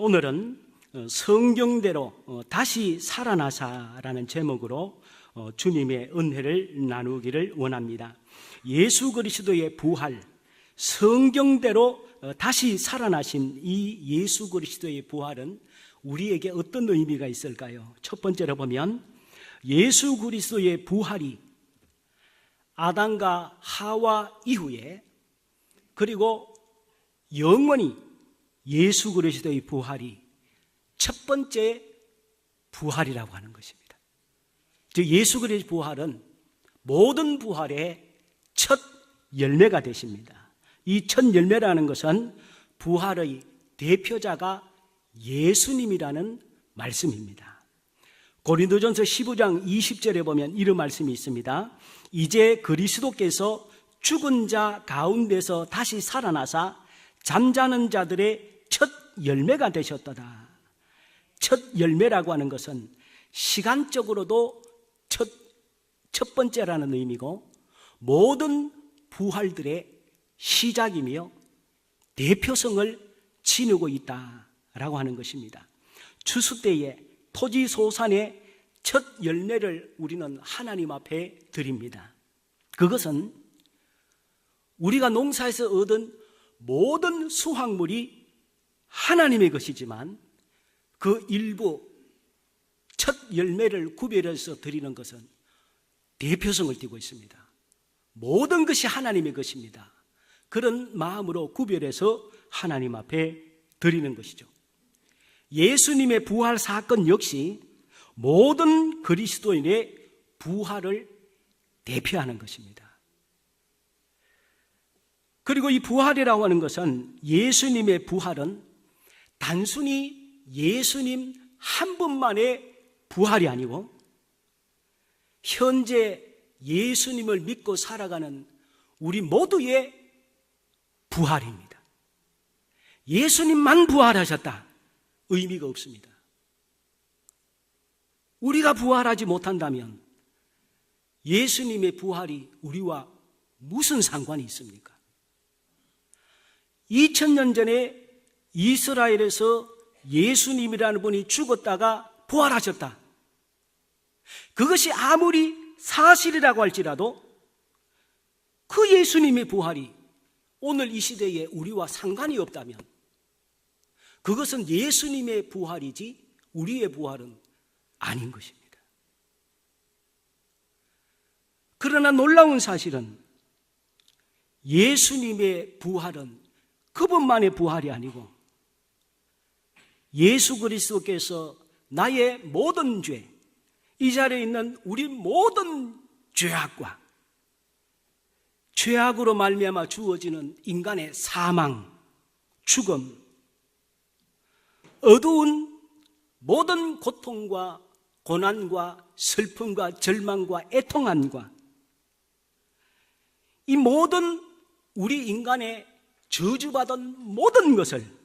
오늘은 어, 성경대로 어, 다시 살아나사라는 제목으로 어, 주님의 은혜를 나누기를 원합니다. 예수 그리스도의 부활, 성경대로 어, 다시 살아나신 이 예수 그리스도의 부활은 우리에게 어떤 의미가 있을까요? 첫 번째로 보면 예수 그리스도의 부활이 아담과 하와 이후에 그리고 영원히 예수 그리스도의 부활이 첫 번째 부활이라고 하는 것입니다. 즉 예수 그리스도의 부활은 모든 부활의 첫 열매가 되십니다. 이 첫 열매라는 것은 부활의 대표자가 예수님이라는 말씀입니다. 고린도전서 15장 20절에 보면 이런 말씀이 있습니다. 이제 그리스도께서 죽은 자 가운데서 다시 살아나사 잠자는 자들의 첫 열매가 되셨도다. 첫 열매라고 하는 것은 시간적으로도 첫, 첫 번째라는 의미고 모든 부활들의 시작이며 대표성을 지니고 있다라고 하는 것입니다. 추수 때에 토지 소산의 첫 열매를 우리는 하나님 앞에 드립니다. 그것은 우리가 농사에서 얻은 모든 수확물이 하나님의 것이지만 그 일부 첫 열매를 구별해서 드리는 것은 대표성을 띠고 있습니다. 모든 것이 하나님의 것입니다. 그런 마음으로 구별해서 하나님 앞에 드리는 것이죠. 예수님의 부활 사건 역시 모든 그리스도인의 부활을 대표하는 것입니다. 그리고 이 부활이라고 하는 것은 예수님의 부활은 단순히 예수님 한 분만의 부활이 아니고 현재 예수님을 믿고 살아가는 우리 모두의 부활입니다. 예수님만 부활하셨다. 의미가 없습니다. 우리가 부활하지 못한다면 예수님의 부활이 우리와 무슨 상관이 있습니까? 2000년 전에 이스라엘에서 예수님이라는 분이 죽었다가 부활하셨다. 그것이 아무리 사실이라고 할지라도 그 예수님의 부활이 오늘 이 시대에 우리와 상관이 없다면 그것은 예수님의 부활이지 우리의 부활은 아닌 것입니다. 그러나 놀라운 사실은 예수님의 부활은 그분만의 부활이 아니고 예수 그리스도께서 나의 모든 죄, 이 자리에 있는 우리 모든 죄악과 죄악으로 말미암아 주어지는 인간의 사망, 죽음, 어두운 모든 고통과 고난과 슬픔과 절망과 애통함과 이 모든 우리 인간의 저주받은 모든 것을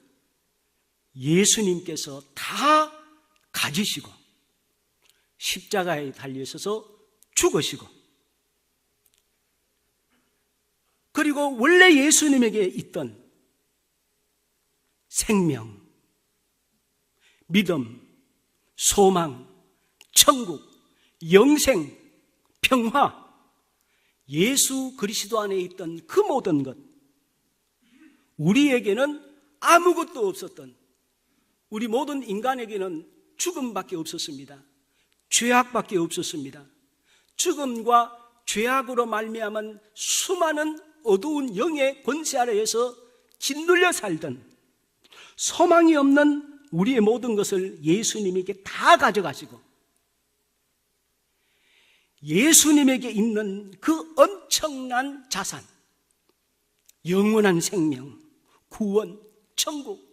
예수님께서 다 가지시고 십자가에 달리셔서 죽으시고 그리고 원래 예수님에게 있던 생명, 믿음, 소망, 천국, 영생, 평화, 예수 그리스도 안에 있던 그 모든 것, 우리에게는 아무것도 없었던 우리 모든 인간에게는 죽음밖에 없었습니다. 죄악밖에 없었습니다. 죽음과 죄악으로 말미암은 수많은 어두운 영의 권세 아래에서 짓눌려 살던 소망이 없는 우리의 모든 것을 예수님에게 다 가져가시고 예수님에게 있는 그 엄청난 자산, 영원한 생명, 구원, 천국,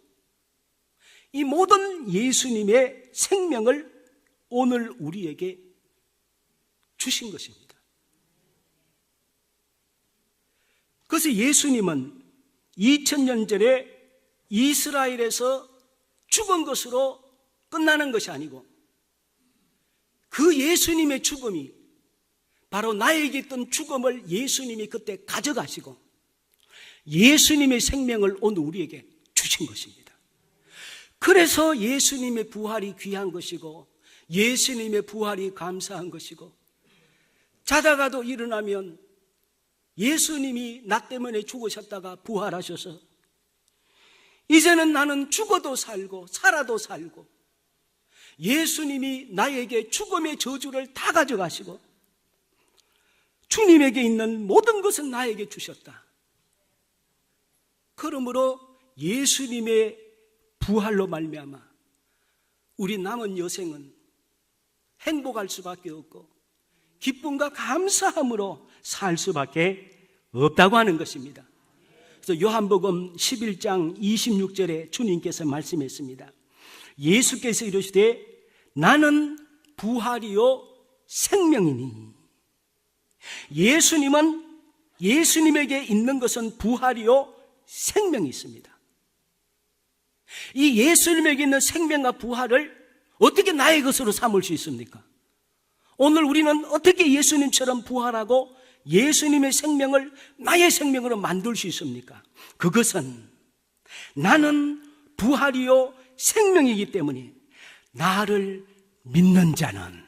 이 모든 예수님의 생명을 오늘 우리에게 주신 것입니다. 그래서 예수님은 2000년 전에 이스라엘에서 죽은 것으로 끝나는 것이 아니고 그 예수님의 죽음이 바로 나에게 있던 죽음을 예수님이 그때 가져가시고 예수님의 생명을 오늘 우리에게 주신 것입니다. 그래서 예수님의 부활이 귀한 것이고 예수님의 부활이 감사한 것이고 자다가도 일어나면 예수님이 나 때문에 죽으셨다가 부활하셔서 이제는 나는 죽어도 살고 살아도 살고 예수님이 나에게 죽음의 저주를 다 가져가시고 주님에게 있는 모든 것은 나에게 주셨다. 그러므로 예수님의 부활로 말미암아 우리 남은 여생은 행복할 수밖에 없고 기쁨과 감사함으로 살 수밖에 없다고 하는 것입니다. 그래서 요한복음 11장 26절에 주님께서 말씀했습니다. 예수께서 이르시되 나는 부활이요 생명이니 예수님은 예수님에게 있는 것은 부활이요 생명이 있습니다. 이 예수님에게 있는 생명과 부활을 어떻게 나의 것으로 삼을 수 있습니까? 오늘 우리는 어떻게 예수님처럼 부활하고 예수님의 생명을 나의 생명으로 만들 수 있습니까? 그것은 나는 부활이요 생명이기 때문에 나를 믿는 자는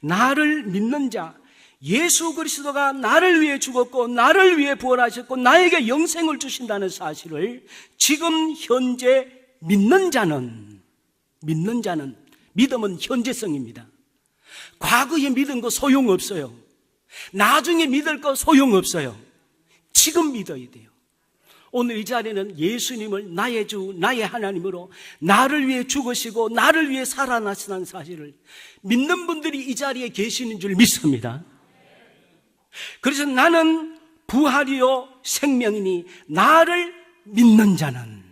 나를 믿는 자 예수 그리스도가 나를 위해 죽었고 나를 위해 부활하셨고 나에게 영생을 주신다는 사실을 지금 현재 믿는 자는 믿는 자는 믿음은 현재성입니다. 과거에 믿은 거 소용없어요. 나중에 믿을 거 소용없어요. 지금 믿어야 돼요. 오늘 이 자리는 예수님을 나의 주, 나의 하나님으로 나를 위해 죽으시고 나를 위해 살아나시는 사실을 믿는 분들이 이 자리에 계시는 줄 믿습니다. 그래서 나는 부활이요 생명이니 나를 믿는 자는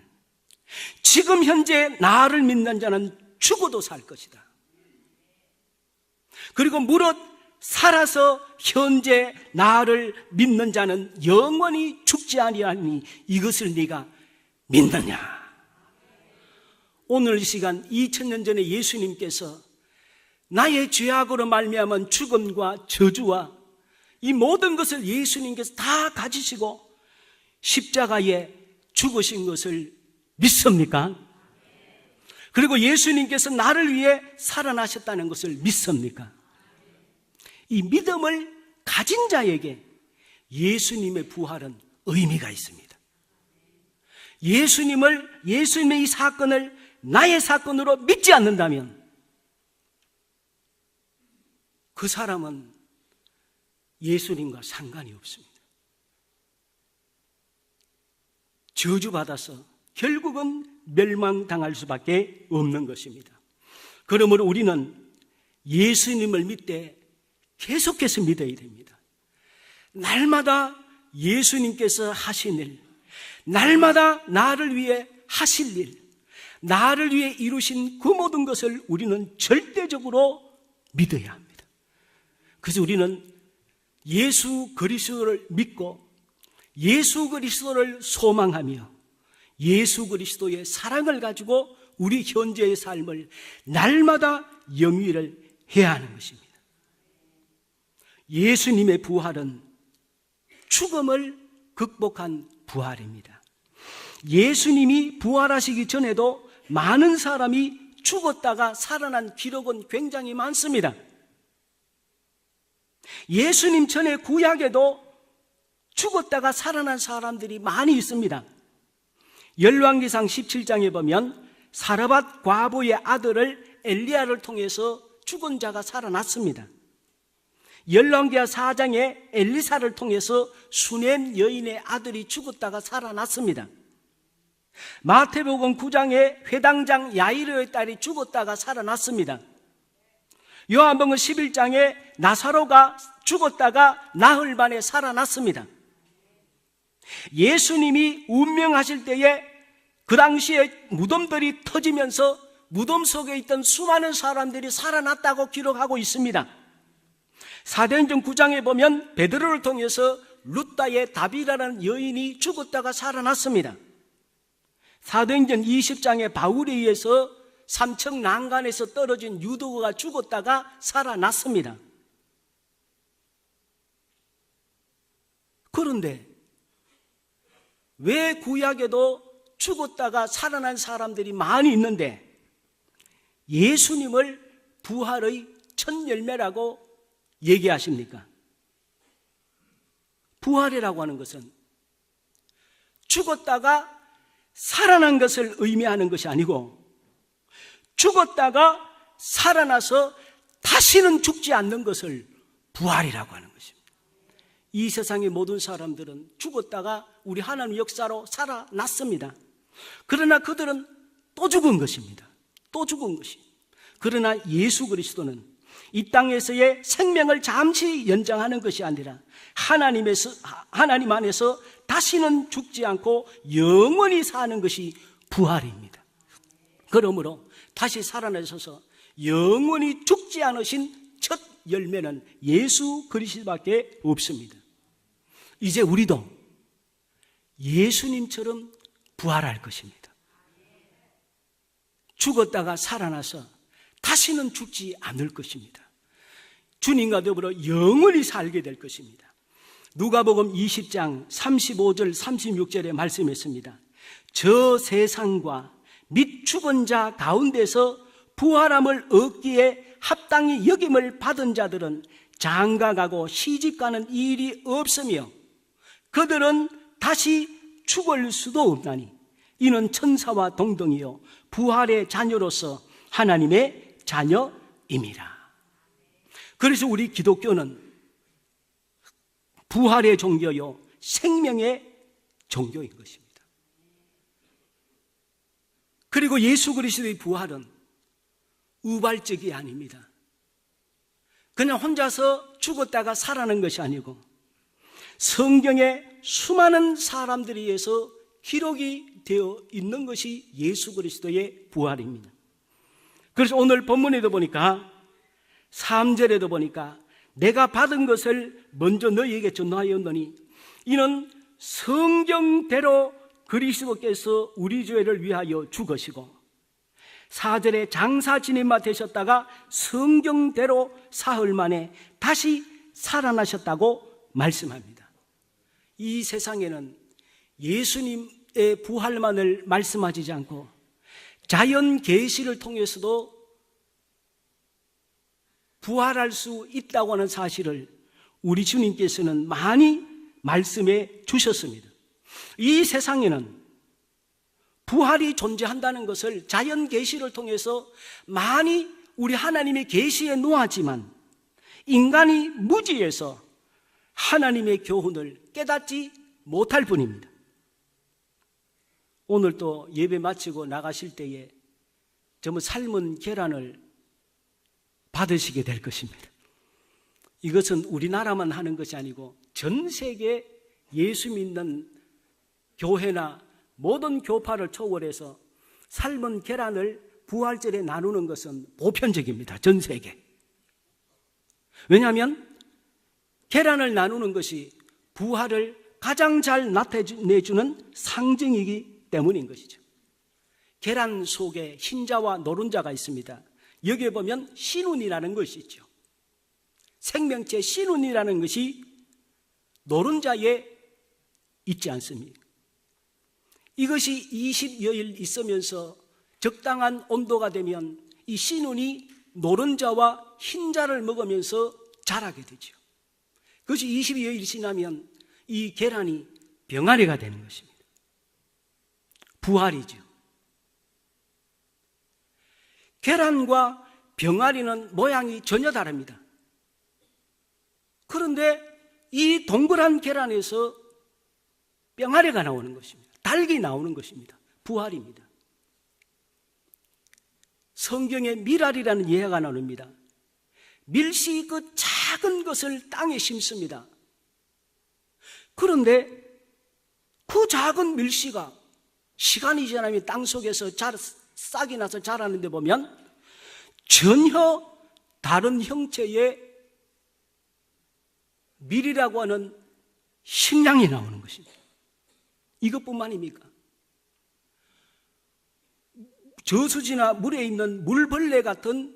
지금 현재 나를 믿는 자는 죽어도 살 것이다. 그리고 무릇 살아서 현재 나를 믿는 자는 영원히 죽지 아니하니 이것을 네가 믿느냐? 오늘 이 시간 2000년 전에 예수님께서 나의 죄악으로 말미암은 죽음과 저주와 이 모든 것을 예수님께서 다 가지시고 십자가에 죽으신 것을 믿습니까? 그리고 예수님께서 나를 위해 살아나셨다는 것을 믿습니까? 이 믿음을 가진 자에게 예수님의 부활은 의미가 있습니다. 예수님을, 예수님의 이 사건을 나의 사건으로 믿지 않는다면 그 사람은 예수님과 상관이 없습니다. 저주받아서 결국은 멸망당할 수밖에 없는 것입니다. 그러므로 우리는 예수님을 믿되 계속해서 믿어야 됩니다. 날마다 예수님께서 하신 일, 날마다 나를 위해 하실 일, 나를 위해 이루신 그 모든 것을 우리는 절대적으로 믿어야 합니다. 그래서 우리는 예수 그리스도를 믿고 예수 그리스도를 소망하며 예수 그리스도의 사랑을 가지고 우리 현재의 삶을 날마다 영위를 해야 하는 것입니다. 예수님의 부활은 죽음을 극복한 부활입니다. 예수님이 부활하시기 전에도 많은 사람이 죽었다가 살아난 기록은 굉장히 많습니다. 예수님 전에 구약에도 죽었다가 살아난 사람들이 많이 있습니다. 열왕기상 17장에 보면 사르밧 과부의 아들을 엘리야를 통해서 죽은 자가 살아났습니다. 열왕기하 4장에 엘리사를 통해서 수넴 여인의 아들이 죽었다가 살아났습니다. 마태복음 9장에 회당장 야이르의 딸이 죽었다가 살아났습니다. 요한복음 11장에 나사로가 죽었다가 나흘 만에 살아났습니다. 예수님이 운명하실 때에 그 당시에 무덤들이 터지면서 무덤 속에 있던 수많은 사람들이 살아났다고 기록하고 있습니다. 사도행전 9장에 보면 베드로를 통해서 루따의 다비라는 여인이 죽었다가 살아났습니다. 사도행전 20장에 바울에 의해서 삼청 난간에서 떨어진 유도가 죽었다가 살아났습니다. 그런데 왜 구약에도 죽었다가 살아난 사람들이 많이 있는데 예수님을 부활의 첫 열매라고 얘기하십니까? 부활이라고 하는 것은 죽었다가 살아난 것을 의미하는 것이 아니고 죽었다가 살아나서 다시는 죽지 않는 것을 부활이라고 하는 것입니다. 이 세상의 모든 사람들은 죽었다가 우리 하나님 역사로 살아났습니다. 그러나 그들은 또 죽은 것입니다. 또 죽은 것이. 그러나 예수 그리스도는 이 땅에서의 생명을 잠시 연장하는 것이 아니라 하나님에서 하나님 안에서 다시는 죽지 않고 영원히 사는 것이 부활입니다. 그러므로 다시 살아나셔서 영원히 죽지 않으신 첫 열매는 예수 그리스도밖에 없습니다. 이제 우리도 예수님처럼 부활할 것입니다. 죽었다가 살아나서 다시는 죽지 않을 것입니다. 주님과 더불어 영원히 살게 될 것입니다. 누가복음 20장 35절 36절에 말씀했습니다. 저 세상과 및 죽은 자 가운데서 부활함을 얻기에 합당히 여김을 받은 자들은 장가가고 시집가는 일이 없으며 그들은 다시 죽을 수도 없나니 이는 천사와 동등이요 부활의 자녀로서 하나님의 자녀임이라. 그래서 우리 기독교는 부활의 종교요 생명의 종교인 것입니다. 그리고 예수 그리스도의 부활은 우발적이 아닙니다. 그냥 혼자서 죽었다가 살아난 것이 아니고 성경에 수많은 사람들에 의해서 기록이 되어 있는 것이 예수 그리스도의 부활입니다. 그래서 오늘 본문에도 보니까 3절에도 보니까 내가 받은 것을 먼저 너희에게 전하였노니 이는 성경대로 그리스도께서 우리 죄를 위하여 죽으시고 사절에 장사 지내마 되셨다가 성경대로 사흘 만에 다시 살아나셨다고 말씀합니다. 이 세상에는 예수님의 부활만을 말씀하지 않고 자연 계시를 통해서도 부활할 수 있다고 하는 사실을 우리 주님께서는 많이 말씀해 주셨습니다. 이 세상에는 부활이 존재한다는 것을 자연 계시를 통해서 많이 우리 하나님의 계시에 놓았지만 인간이 무지해서 하나님의 교훈을 깨닫지 못할 뿐입니다. 오늘 또 예배 마치고 나가실 때에 전부 삶은 계란을 받으시게 될 것입니다. 이것은 우리나라만 하는 것이 아니고 전 세계 예수 믿는 교회나 모든 교파를 초월해서 삶은 계란을 부활절에 나누는 것은 보편적입니다. 전 세계. 왜냐하면 계란을 나누는 것이 부활을 가장 잘 나타내주는 상징이기 때문인 것이죠. 계란 속에 흰자와 노른자가 있습니다. 여기에 보면 신운이라는 것이 있죠. 생명체 신운이라는 것이 노른자에 있지 않습니까? 이것이 20여일 있으면서 적당한 온도가 되면 이 신운이 노른자와 흰자를 먹으면서 자라게 되죠. 그것이 22여일 지나면 이 계란이 병아리가 되는 것입니다. 부활이죠. 계란과 병아리는 모양이 전혀 다릅니다. 그런데 이 동그란 계란에서 병아리가 나오는 것입니다. 달기 나오는 것입니다. 부활입니다. 성경에 미랄이라는 예화가 나옵니다. 밀씨 그 작은 것을 땅에 심습니다. 그런데 그 작은 밀씨가 시간이 지나면 땅 속에서 자, 싹이 나서 자라는데 보면 전혀 다른 형체의 밀이라고 하는 식량이 나오는 것입니다. 이것뿐만입니까? 저수지나 물에 있는 물벌레 같은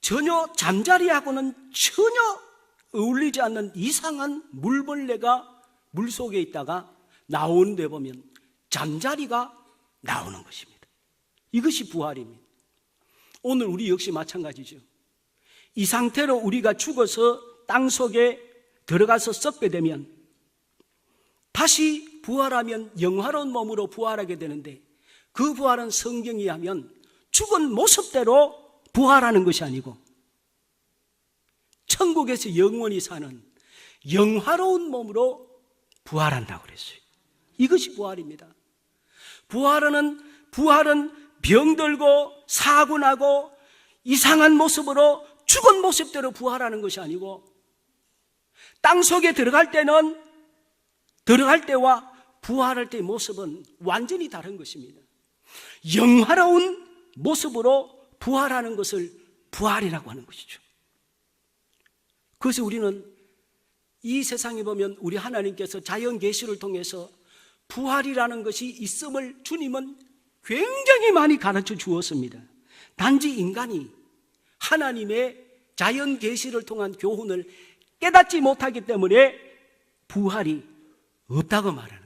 전혀 잠자리하고는 전혀 어울리지 않는 이상한 물벌레가 물 속에 있다가 나오는 데 보면 잠자리가 나오는 것입니다. 이것이 부활입니다. 오늘 우리 역시 마찬가지죠. 이 상태로 우리가 죽어서 땅 속에 들어가서 썩게 되면 다시 부활하면 영화로운 몸으로 부활하게 되는데 그 부활은 성경이 하면 죽은 모습대로 부활하는 것이 아니고 천국에서 영원히 사는 영화로운 몸으로 부활한다고 그랬어요. 이것이 부활입니다. 부활은 부활은 병들고 사고 나고 이상한 모습으로 죽은 모습대로 부활하는 것이 아니고 땅 속에 들어갈 때는 들어갈 때와 부활할 때의 모습은 완전히 다른 것입니다. 영화로운 모습으로 부활하는 것을 부활이라고 하는 것이죠. 그래서 우리는 이 세상에 보면 우리 하나님께서 자연 계시를 통해서 부활이라는 것이 있음을 주님은 굉장히 많이 가르쳐 주었습니다. 단지 인간이 하나님의 자연 계시를 통한 교훈을 깨닫지 못하기 때문에 부활이 없다고 말하는.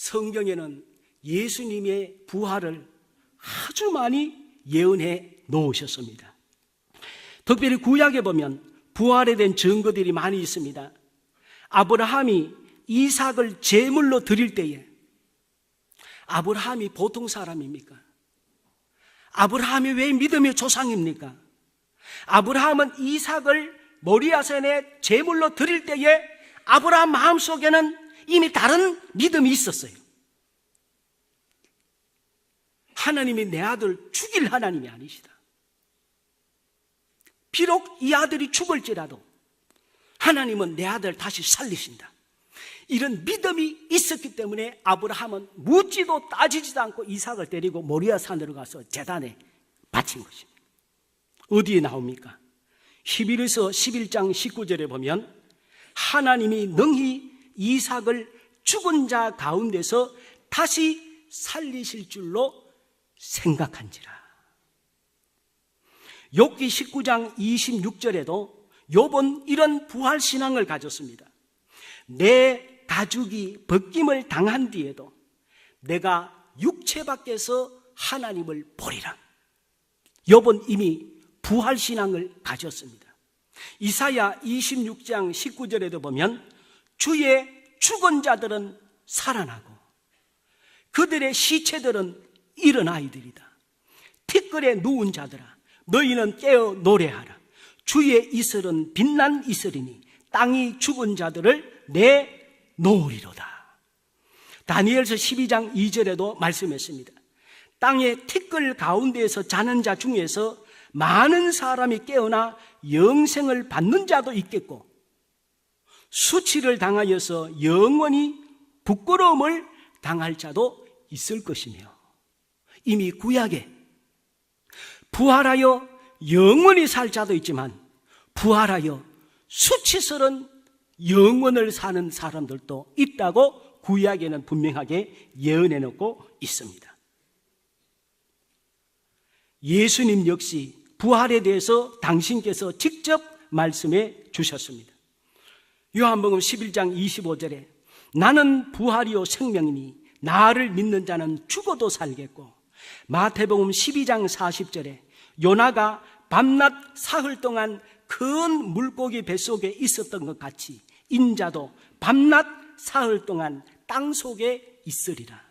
성경에는 예수님의 부활을 아주 많이 예언해 놓으셨습니다. 특별히 구약에 보면 부활에 대한 증거들이 많이 있습니다. 아브라함이 이삭을 제물로 드릴 때에 아브라함이 보통 사람입니까? 아브라함이 왜 믿음의 조상입니까? 아브라함은 이삭을 모리아산에 제물로 드릴 때에 아브라함 마음속에는 이미 다른 믿음이 있었어요. 하나님이 내 아들 죽일 하나님이 아니시다. 비록 이 아들이 죽을지라도 하나님은 내 아들 다시 살리신다. 이런 믿음이 있었기 때문에 아브라함은 묻지도 따지지도 않고 이삭을 데리고 모리아 산으로 가서 재단에 바친 것입니다. 어디에 나옵니까? 히브리서 11장 19절에 보면 하나님이 능히 이삭을 죽은 자 가운데서 다시 살리실 줄로 생각한지라. 욥기 19장 26절에도 욥은 이런 부활 신앙을 가졌습니다. 내 가죽이 벗김을 당한 뒤에도 내가 육체 밖에서 하나님을 보리라. 욥은 이미 부활 신앙을 가졌습니다. 이사야 26장 19절에도 보면 주의 죽은 자들은 살아나고 그들의 시체들은 일어나 이들이다. 티끌에 누운 자들아 너희는 깨어 노래하라. 주의 이슬은 빛난 이슬이니 땅이 죽은 자들을 내 놓으리로다. 다니엘서 12장 2절에도 말씀했습니다. 땅의 티끌 가운데에서 자는 자 중에서 많은 사람이 깨어나 영생을 받는 자도 있겠고 수치를 당하여서 영원히 부끄러움을 당할 자도 있을 것이며 이미 구약에 부활하여 영원히 살 자도 있지만 부활하여 수치스런 영원을 사는 사람들도 있다고 구약에는 분명하게 예언해 놓고 있습니다. 예수님 역시 부활에 대해서 당신께서 직접 말씀해 주셨습니다. 요한복음 11장 25절에 나는 부활이요 생명이니 나를 믿는 자는 죽어도 살겠고 마태복음 12장 40절에 요나가 밤낮 사흘 동안 큰 물고기 뱃속에 있었던 것 같이 인자도 밤낮 사흘 동안 땅 속에 있으리라.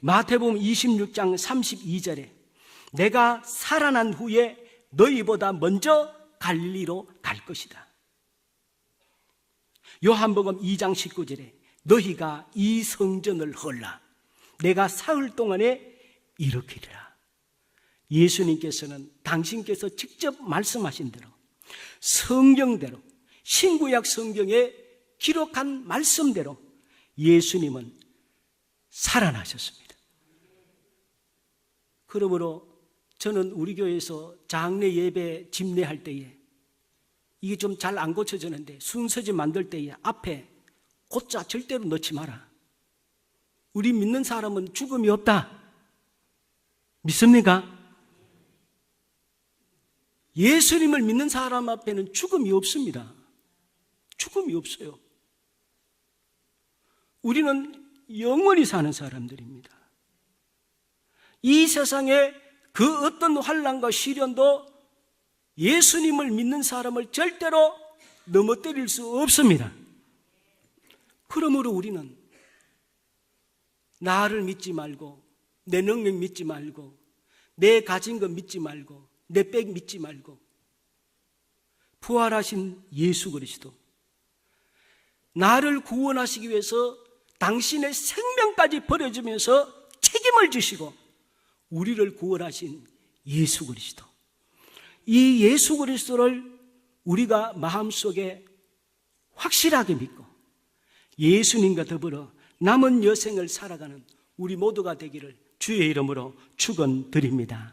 마태복음 26장 32절에 내가 살아난 후에 너희보다 먼저 갈리로 갈 것이다. 요한복음 2장 19절에 너희가 이 성전을 헐라 내가 사흘 동안에 일으키리라. 예수님께서는 당신께서 직접 말씀하신 대로 성경대로 신구약 성경에 기록한 말씀대로 예수님은 살아나셨습니다. 그러므로 저는 우리 교회에서 장례 예배 집례할 때에 이게 좀 잘 안 고쳐지는데 순서지 만들 때에 앞에 곧자 절대로 넣지 마라. 우리 믿는 사람은 죽음이 없다. 믿습니까? 예수님을 믿는 사람 앞에는 죽음이 없습니다. 죽음이 없어요. 우리는 영원히 사는 사람들입니다. 이 세상에 그 어떤 환란과 시련도 예수님을 믿는 사람을 절대로 넘어뜨릴 수 없습니다. 그러므로 우리는 나를 믿지 말고 내 능력 믿지 말고 내 가진 것 믿지 말고 내 백 믿지 말고 부활하신 예수 그리스도 나를 구원하시기 위해서 당신의 생명까지 버려주면서 책임을 지시고 우리를 구원하신 예수 그리스도 이 예수 그리스도를 우리가 마음속에 확실하게 믿고 예수님과 더불어 남은 여생을 살아가는 우리 모두가 되기를 주의 이름으로 축원드립니다.